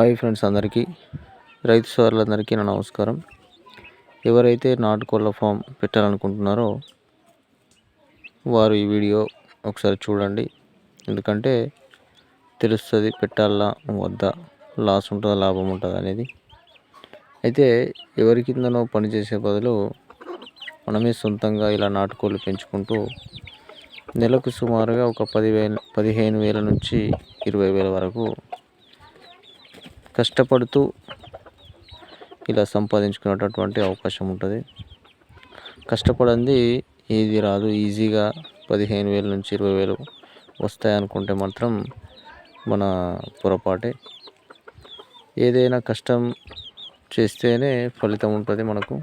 Hi friends అందరికీ రైతు సోదరులందరికీ నా నమస్కారం. ఎవరైతే నాటుకోళ్ళ ఫామ్ పెట్టాలనుకుంటున్నారో వారు ఈ వీడియో ఒకసారి చూడండి. ఎందుకంటే తెలుస్తుంది పెట్టాలా వద్దా లాస్ ఉంటుందా లాభం ఉంటుందా అనేది. అయితే ఎవరి కిందనో పనిచేసే బదులు మనమే సొంతంగా ఇలా నాటుకోళ్ళు పెంచుకుంటూ నెలకు సుమారుగా ఒక పదివేల పదిహేను వేల నుంచి ఇరవై వేల వరకు కష్టపడుతూ ఇలా సంపాదించుకునేటటువంటి అవకాశం ఉంటుంది. కష్టపడింది ఏది రాదు. ఈజీగా పదిహేను వేల నుంచి ఇరవై వేలు వస్తాయనుకుంటే మాత్రం మన పొరపాటే. ఏదైనా కష్టం చేస్తేనే ఫలితం ఉంటుంది మనకు.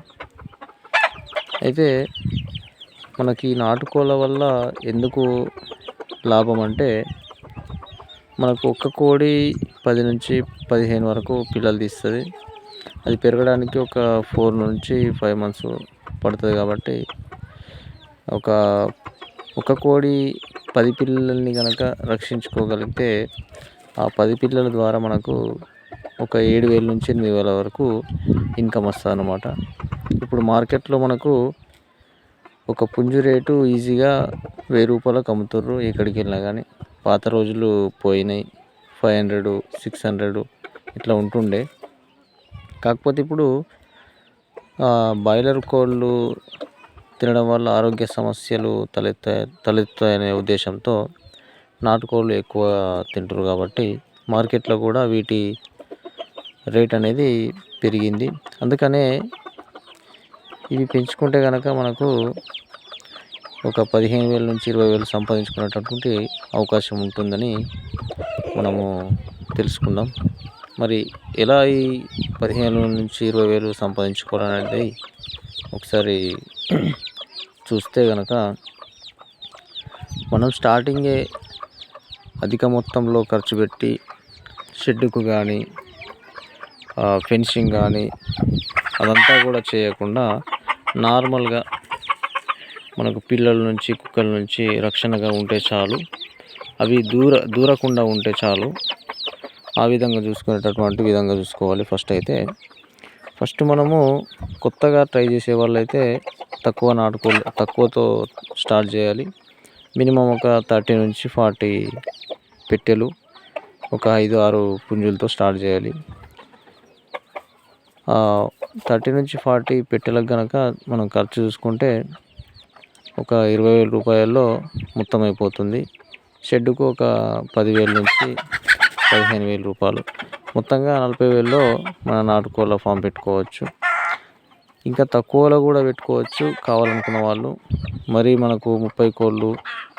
అయితే మనకి నాటుకోళ్ళ వల్ల ఎందుకు లాభం అంటే మనకు ఒక్క కోడి పది నుంచి పదిహేను వరకు పిల్లలు తీస్తుంది. అది పెరగడానికి ఒక ఫోర్ నుంచి ఫైవ్ మంత్స్ పడుతుంది కాబట్టి ఒక ఒక కోడి పది పిల్లల్ని కనుక రక్షించుకోగలిగితే ఆ పది పిల్లల ద్వారా మనకు ఒక ఏడు వేల నుంచి ఎనిమిది వేల వరకు ఇన్కమ్ వస్తుంది అనమాట ఇప్పుడు మార్కెట్లో మనకు ఒక పుంజు రేటు ఈజీగా వెయ్యి రూపాయలకు అమ్ముతుర్రు ఎక్కడికి వెళ్ళినా కానీ పాత రోజులు పోయినాయి. ఫైవ్ హండ్రెడ్ సిక్స్ హండ్రెడ్ ఇట్లా ఉంటుండే. కాకపోతే ఇప్పుడు బాయిలర్ కోళ్ళు తినడం వల్ల ఆరోగ్య సమస్యలు తలెత్తాయి తలెత్తాయనే ఉద్దేశంతో నాటుకోళ్ళు ఎక్కువ తింటారు కాబట్టి మార్కెట్లో కూడా వీటి రేట్ అనేది పెరిగింది. అందుకనే ఇవి పెంచుకుంటే కనుక మనకు ఒక పదిహేను వేల నుంచి ఇరవై వేలు సంపాదించుకునేటటువంటి అవకాశం ఉంటుందని మనము తెలుసుకుందాం. మరి ఎలా ఈ పదిహేను నుంచి ఇరవై వేలు సంపాదించుకోవాలనేది ఒకసారి చూస్తే కనుక మనం స్టార్టింగే అధిక మొత్తంలో ఖర్చు పెట్టి షెడ్డుకు కానీ ఫెన్సింగ్ కానీ అదంతా కూడా చేయకుండా నార్మల్గా మనకు పిల్లల నుంచి కుక్కల నుంచి రక్షణగా ఉంటే చాలు అవి దూర దూరకుండా ఉంటే చాలు. ఆ విధంగా చూసుకునేటటువంటి విధంగా చూసుకోవాలి ఫస్ట్ అయితే. ఫస్ట్ మనము కొత్తగా ట్రై చేసే వాళ్ళైతే తక్కువ నాటుకోలు తక్కువతో స్టార్ట్ చేయాలి. మినిమం ఒక థర్టీ నుంచి ఫార్టీ పెట్టెలు ఒక ఐదు ఆరు పుంజులతో స్టార్ట్ చేయాలి. థర్టీ నుంచి ఫార్టీ పెట్టెలకు కనుక మనం ఖర్చు చూసుకుంటే ఒక ఇరవై వేల రూపాయల్లో మొత్తం అయిపోతుంది. షెడ్డుకు ఒక పదివేల నుంచి పదిహేను వేల రూపాయలు. మొత్తంగా నలభై వేలలో మన నాటుకోళ్ళ ఫామ్ పెట్టుకోవచ్చు. ఇంకా తక్కువలో కూడా పెట్టుకోవచ్చు కావాలనుకున్న వాళ్ళు. మరి మనకు ముప్పై కోళ్ళు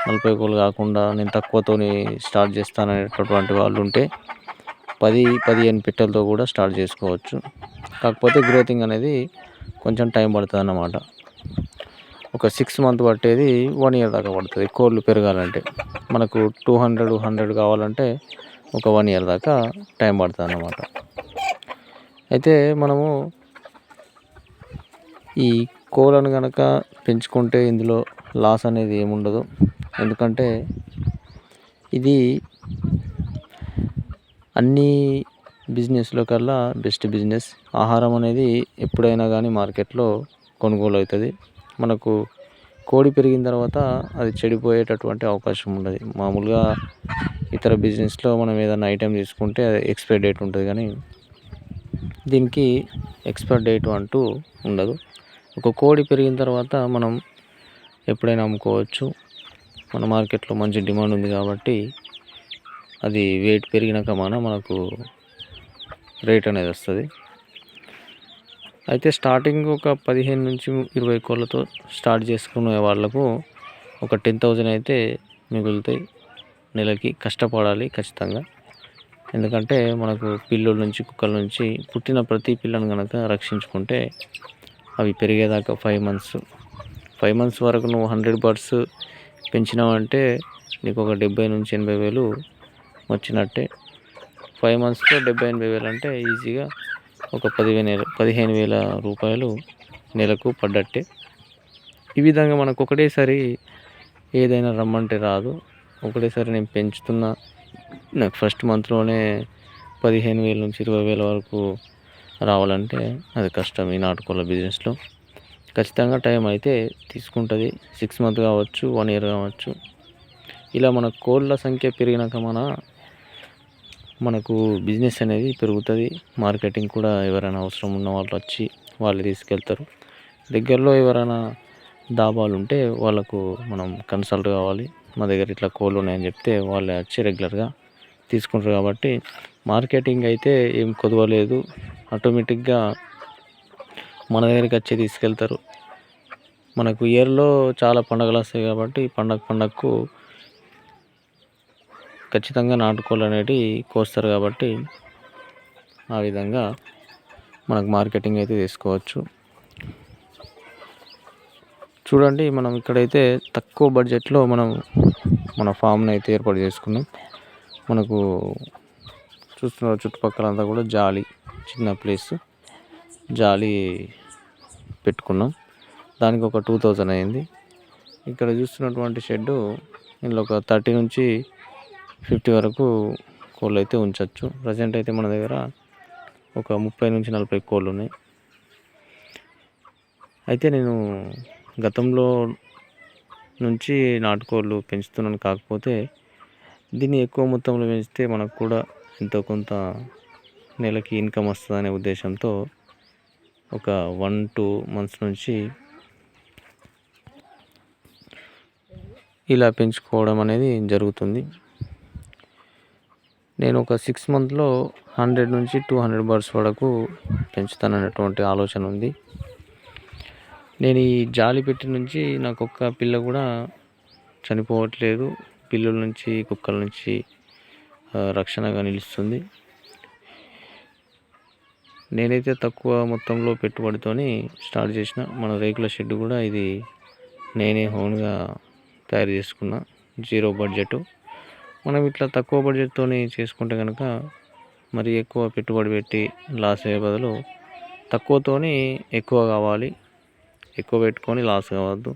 నలభై కోళ్ళు కాకుండా నేను తక్కువతోని స్టార్ట్ చేస్తాననేటటువంటి వాళ్ళు ఉంటే పది పదిహేను పెట్టెలతో కూడా స్టార్ట్ చేసుకోవచ్చు. కాకపోతే గ్రోతింగ్ అనేది కొంచెం టైం పడుతుంది అన్నమాట ఒక సిక్స్ మంత్ పట్టేది వన్ ఇయర్ దాకా పడుతుంది. కోళ్ళు పెరగాలంటే మనకు టూ హండ్రెడ్ హండ్రెడ్ కావాలంటే ఒక వన్ ఇయర్ దాకా టైం పడుతుంది అన్నమాట అయితే మనము ఈ కోళ్ళను కనుక పెంచుకుంటే ఇందులో లాస్ అనేది ఏముండదు. ఎందుకంటే ఇది అన్ని బిజినెస్లో కల్లా బెస్ట్ బిజినెస్ ఆహారం అనేది ఎప్పుడైనా కానీ మార్కెట్లో కొనుగోలు అవుతుంది. మనకు కోడి పెరిగిన తర్వాత అది చెడిపోయేటటువంటి అవకాశం ఉండదు. మామూలుగా ఇతర బిజినెస్లో మనం ఏదైనా ఐటెం తీసుకుంటే అది ఎక్స్పైర్ డేట్ ఉంటుంది కానీ దీనికి ఎక్స్పైర్ డేట్ అంటూ ఉండదు. ఒక కోడి పెరిగిన తర్వాత మనం ఎప్పుడైనా అమ్ముకోవచ్చు. మన మార్కెట్లో మంచి డిమాండ్ ఉంది కాబట్టి అది వెయిట్ పెరిగినాక మన మనకు రేట్ అనేది వస్తుంది. అయితే స్టార్టింగ్ ఒక పదిహేను నుంచి ఇరవై కోళ్ళతో స్టార్ట్ చేసుకునే వాళ్ళకు ఒక టెన్ థౌజండ్ అయితే మిగులుతాయి నెలకి. కష్టపడాలి ఖచ్చితంగా. ఎందుకంటే మనకు పిల్లుల నుంచి కుక్కల నుంచి పుట్టిన ప్రతి పిల్లను కనుక రక్షించుకుంటే అవి పెరిగేదాకా ఫైవ్ మంత్స్. ఫైవ్ మంత్స్ వరకు నువ్వు హండ్రెడ్ బర్డ్స్ పెంచినావంటే నీకు ఒక డెబ్బై నుంచి ఎనభై వేలు వచ్చినట్టే. ఫైవ్ మంత్స్లో డెబ్బై ఎనభై వేలు అంటే ఈజీగా ఒక పదివేల పదిహేను వేల రూపాయలు నెలకు పడ్డట్టే. ఈ విధంగా మనకు ఒకటేసారి ఏదైనా రమ్మంటే రాదు. ఒకటేసారి నేను పెంచుతున్నా నాకు ఫస్ట్ మంత్లోనే పదిహేను వేల నుంచి ఇరవై వేల వరకు రావాలంటే అది కష్టం ఈ నాటుకోళ్ళ బిజినెస్లో. ఖచ్చితంగా టైం అయితే తీసుకుంటుంది. సిక్స్ మంత్ కావచ్చు వన్ ఇయర్ కావచ్చు. ఇలా మన కోళ్ళ సంఖ్య పెరిగినాక మన మనకు బిజినెస్ అనేది పెరుగుతుంది. మార్కెటింగ్ కూడా ఎవరైనా అవసరం ఉన్న వాళ్ళు వచ్చి వాళ్ళు తీసుకెళ్తారు. దగ్గరలో ఎవరైనా దాబాలు ఉంటే వాళ్ళకు మనం కన్సల్ట్ కావాలి. మా దగ్గర ఇట్లా కోళ్ళు ఉన్నాయని చెప్తే వాళ్ళే వచ్చి రెగ్యులర్గా తీసుకుంటారు కాబట్టి మార్కెటింగ్ అయితే ఏం కొదవలేదు ఆటోమేటిక్గా మన దగ్గరికి వచ్చి తీసుకెళ్తారు. మనకు ఇయర్లో చాలా పండుగలు వస్తాయి కాబట్టి పండగ పండగకు ఖచ్చితంగా నాటుకోళ్ళు అనేటివి కోస్తారు కాబట్టి ఆ విధంగా మనకు మార్కెటింగ్ అయితే తీసుకోవచ్చు చూడండి మనం ఇక్కడైతే తక్కువ బడ్జెట్లో మనం మన ఫామ్ని అయితే ఏర్పాటు చేసుకున్నాం. మనకు చూస్తున్న చుట్టుపక్కల అంతా కూడా జాలి చిన్న ప్లేస్ జాలి పెట్టుకున్నాం. దానికి ఒక టూ థౌజండ్ అయింది. ఇక్కడ చూస్తున్నటువంటి షెడ్డు ఇందులో ఒక థర్టీ నుంచి ఫిఫ్టీ వరకు కోళ్ళు అయితే ఉంచవచ్చు ప్రజెంట్ అయితే మన దగ్గర ఒక ముప్పై నుంచి నలభై కోళ్ళు ఉన్నాయి. అయితే నేను గతంలో నుంచి నాటుకోళ్ళు పెంచుతున్నాను. కాకపోతే దీన్ని ఎక్కువ మొత్తంలో పెంచితే మనకు కూడా ఎంతో కొంత నెలకి ఇన్కమ్ వస్తుందనే ఉద్దేశంతో ఒక వన్ టూ మంత్స్ నుంచి ఇలా పెంచుకోవడం అనేది జరుగుతుంది. నేను ఒక సిక్స్ మంత్లో హండ్రెడ్ నుంచి టూ హండ్రెడ్ బర్డ్స్ వరకు పెంచుతాననేటువంటి ఆలోచన ఉంది. నేను ఈ జాలి పెట్టి నుంచి నాకు ఒక్క పిల్ల కూడా చనిపోవట్లేదు. పిల్లుల నుంచి కుక్కల నుంచి రక్షణగా నిలుస్తుంది. నేనైతే తక్కువ మొత్తంలో పెట్టుబడితోని స్టార్ట్ చేసిన. మన రేకుల షెడ్ కూడా ఇది నేనే హోన్గా తయారు చేసుకున్న. Zero budget. మనం ఇట్లా తక్కువ బడ్జెట్తోనే చేసుకుంటే కనుక మరి ఎక్కువ పెట్టుబడి పెట్టి లాస్ అయ్యే బదులు తక్కువతోనే ఎక్కువ కావాలి ఎక్కువ పెట్టుకొని లాస్ కావద్దు.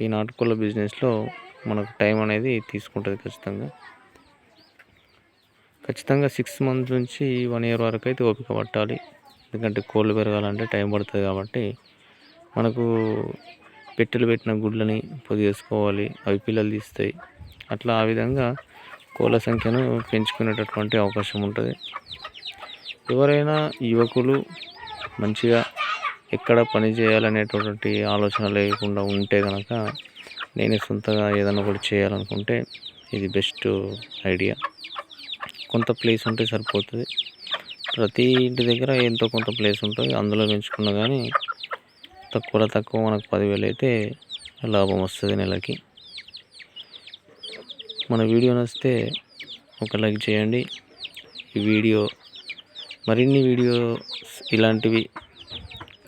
ఈ నాటుకోళ్ళ బిజినెస్లో మనకు టైం అనేది తీసుకుంటుంది ఖచ్చితంగా. ఖచ్చితంగా సిక్స్ మంత్స్ నుంచి వన్ ఇయర్ వరకు అయితే ఓపిక పట్టాలి. ఎందుకంటే కోళ్ళు పెరగాలంటే టైం పడుతుంది కాబట్టి మనకు పెట్టెలు పెట్టిన గుడ్లని పొదిగేసుకోవాలి అవి పిల్లలు తీస్తాయి. అట్లా ఆ విధంగా కోళ్ళ సంఖ్యను పెంచుకునేటటువంటి అవకాశం ఉంటుంది. ఎవరైనా యువకులు మంచిగా ఎక్కడ పని చేయాలనేటటువంటి ఆలోచన లేకుండా ఉంటే కనుక నేనే సొంతగా ఏదైనా ఒకటి చేయాలనుకుంటే ఇది బెస్ట్ ఐడియా. కొంత ప్లేస్ ఉంటే సరిపోతుంది. ప్రతి ఇంటి దగ్గర ఎంతో కొంత ప్లేస్ ఉంటుంది. అందులో పెంచుకున్నా కానీ తక్కువలో తక్కువ మనకు పదివేలు అయితే లాభం వస్తుంది నెలకి. మన వీడియో నచ్చితే ఒక లైక్ చేయండి. ఈ వీడియో మరిన్ని వీడియోస్ ఇలాంటివి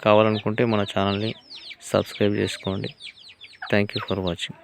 కావాలనుకుంటే మన ఛానల్ని సబ్స్క్రైబ్ చేసుకోండి. Thank you for watching